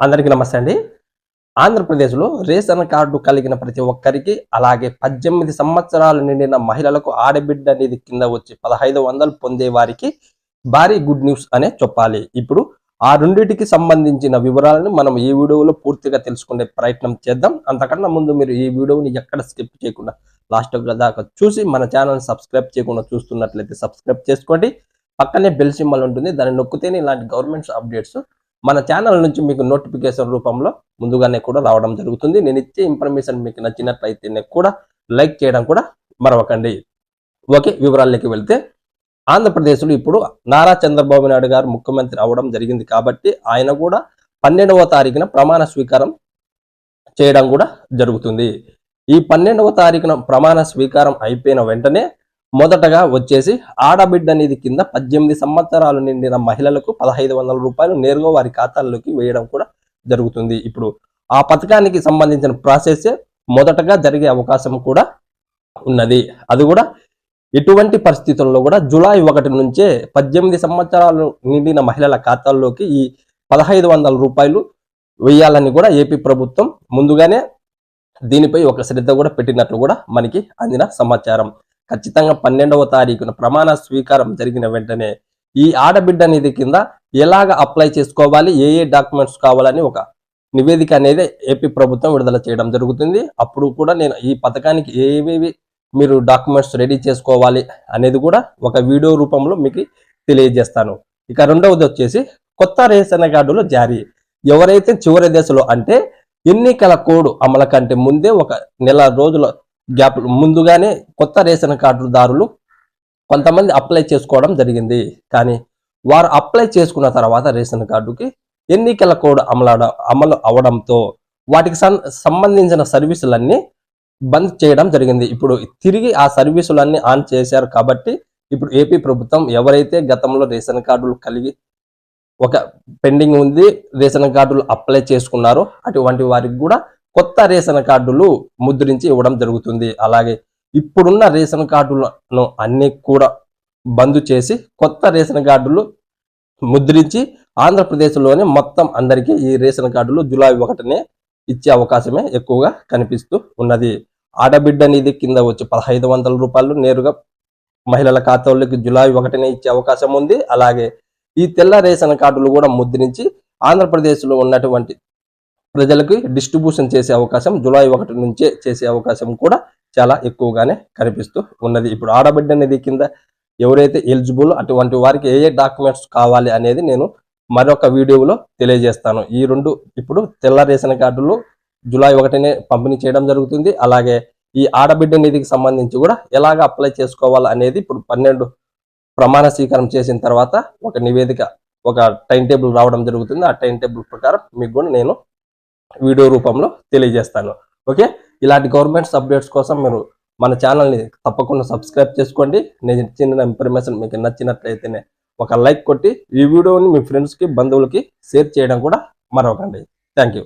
అందరికీ నమస్తే అండి. ఆంధ్రప్రదేశ్లో రేషన్ కార్డు కలిగిన ప్రతి ఒక్కరికి అలాగే పద్దెనిమిది సంవత్సరాలు నిండిన మహిళలకు ఆడబిడ్డ అనేది కింద వచ్చి పదహైదు వందలు పొందే వారికి భారీ గుడ్ న్యూస్ అనే చెప్పాలి. ఇప్పుడు ఆ రెండింటికి సంబంధించిన వివరాలను మనం ఈ వీడియోలో పూర్తిగా తెలుసుకునే ప్రయత్నం చేద్దాం. అంతకన్నా ముందు మీరు ఈ వీడియోని ఎక్కడ స్కిప్ చేయకుండా లాస్ట్ దాకా చూసి మన ఛానల్ సబ్స్క్రైబ్ చేయకుండా చూస్తున్నట్లయితే సబ్స్క్రైబ్ చేసుకోండి. పక్కనే బెల్ సింబల్ ఉంటుంది. దాన్ని నొక్కితేనే ఇలాంటి గవర్నమెంట్స్ అప్డేట్స్ మన ఛానల్ నుంచి మీకు నోటిఫికేషన్ రూపంలో ముందుగానే కూడా రావడం జరుగుతుంది. నేను ఇచ్చే ఇన్ఫర్మేషన్ మీకు నచ్చినట్లయితే కూడా లైక్ చేయడం కూడా మరవకండి. ఓకే వివరాల్లోకి వెళ్తే ఆంధ్రప్రదేశ్లో ఇప్పుడు నారా చంద్రబాబు నాయుడు గారు ముఖ్యమంత్రి అవడం జరిగింది కాబట్టి ఆయన కూడా పన్నెండవ తారీఖున ప్రమాణ స్వీకారం చేయడం కూడా జరుగుతుంది. ఈ పన్నెండవ తారీఖున ప్రమాణ స్వీకారం అయిపోయిన వెంటనే మొదటగా వచ్చేసి ఆడబిడ్డ నిధి కింద పద్దెనిమిది సంవత్సరాలు నిండిన మహిళలకు పదహైదు వందల రూపాయలు నేరుగా వారి ఖాతాల్లోకి వేయడం కూడా జరుగుతుంది. ఇప్పుడు ఆ పథకానికి సంబంధించిన ప్రాసెస్ మొదటగా జరిగే అవకాశం కూడా ఉన్నది. అది కూడా ఎటువంటి పరిస్థితుల్లో కూడా జూలై ఒకటి నుంచే పద్దెనిమిది సంవత్సరాలు నిండిన మహిళల ఖాతాల్లోకి ఈ పదహైదు వందల రూపాయలు వేయాలని కూడా ఏపీ ప్రభుత్వం ముందుగానే దీనిపై ఒక శ్రద్ధ కూడా పెట్టినట్లు కూడా మనకి అందిన సమాచారం. ఖచ్చితంగా పన్నెండవ తారీఖున ప్రమాణ స్వీకారం జరిగిన వెంటనే ఈ ఆడబిడ్డ నిధి కింద ఎలాగ అప్లై చేసుకోవాలి ఏ ఏ డాక్యుమెంట్స్ కావాలని ఒక నివేదిక అనేది ఏపీ ప్రభుత్వం విడుదల చేయడం జరుగుతుంది. అప్పుడు కూడా నేను ఈ పథకానికి ఏవేవి మీరు డాక్యుమెంట్స్ రెడీ చేసుకోవాలి అనేది కూడా ఒక వీడియో రూపంలో మీకు తెలియజేస్తాను. ఇక రెండవది వచ్చేసి కొత్త రేషన్ కార్డులు జారీ. ఎవరైతే చివరి దశలో అంటే ఎన్నికల కోడ్ అమలు కంటే ముందే ఒక నెల రోజుల గ్యాప్ ముందుగానే కొత్త రేషన్ కార్డుదారులు కొంతమంది అప్లై చేసుకోవడం జరిగింది. కానీ వారు అప్లై చేసుకున్న తర్వాత రేషన్ కార్డుకి ఎన్నికల కోడ్ అమలు అమలు అవడంతో వాటికి సం- సంబంధించిన సర్వీసులన్నీ బంద్ చేయడం జరిగింది. ఇప్పుడు తిరిగి ఆ సర్వీసులన్నీ ఆన్ చేశారు కాబట్టి ఇప్పుడు ఏపీ ప్రభుత్వం ఎవరైతే గతంలో రేషన్ కార్డులు కలిగి ఒక పెండింగ్ ఉంది రేషన్ కార్డులు అప్లై చేసుకున్నారో అటువంటి వారికి కూడా కొత్త రేషన్ కార్డులు ముద్రించి ఇవ్వడం జరుగుతుంది. అలాగే ఇప్పుడున్న రేషన్ కార్డులను అన్ని కూడా బంద్ చేసి కొత్త రేషన్ కార్డులు ముద్రించి ఆంధ్రప్రదేశ్లోనే మొత్తం అందరికీ ఈ రేషన్ కార్డులు జులై ఒకటినే ఇచ్చే అవకాశమే ఎక్కువగా కనిపిస్తూ ఉన్నది. ఆడబిడ్డ నిధి కింద వచ్చి పదహైదు వందల రూపాయలు నేరుగా మహిళల ఖాతాల్లోకి జులై ఒకటినే ఇచ్చే అవకాశం ఉంది. అలాగే ఈ తెల్ల రేషన్ కార్డులు కూడా ముద్రించి ఆంధ్రప్రదేశ్లో ఉన్నటువంటి ప్రజలకు డిస్ట్రిబ్యూషన్ చేసే అవకాశం జూలై ఒకటి నుంచే చేసే అవకాశం కూడా చాలా ఎక్కువగానే కనిపిస్తూ ఉన్నది. ఇప్పుడు ఆడబిడ్డ నిధి కింద ఎవరైతే ఎలిజిబుల్ అటువంటి వారికి ఏ ఏ డాక్యుమెంట్స్ కావాలి అనేది నేను మరొక వీడియోలో తెలియజేస్తాను. ఈ రెండు ఇప్పుడు తెల్ల రేషన్ కార్డులు జూలై ఒకటినే పంపిణీ చేయడం జరుగుతుంది. అలాగే ఈ ఆడబిడ్డ నిధికి సంబంధించి కూడా ఎలాగ అప్లై చేసుకోవాలి అనేది ఇప్పుడు పన్నెండు ప్రమాణ స్వీకారం చేసిన తర్వాత ఒక నివేదిక ఒక టైం టేబుల్ రావడం జరుగుతుంది. ఆ టైం టేబుల్ ప్రకారం మీకు కూడా నేను వీడియో రూపంలో తెలియజేస్తాను. ఓకే? ఇలాంటి గవర్నమెంట్స్ అప్డేట్స్ కోసం మీరు మన ఛానల్ని తప్పకుండా సబ్స్క్రైబ్ చేసుకోండి. నేను ఇచ్చిన ఇన్ఫర్మేషన్ మీకు నచ్చినట్లయితేనే ఒక లైక్ కొట్టి ఈ వీడియోని మీ ఫ్రెండ్స్కి బంధువులకి షేర్ చేయడం కూడా మరొకండి. Thank you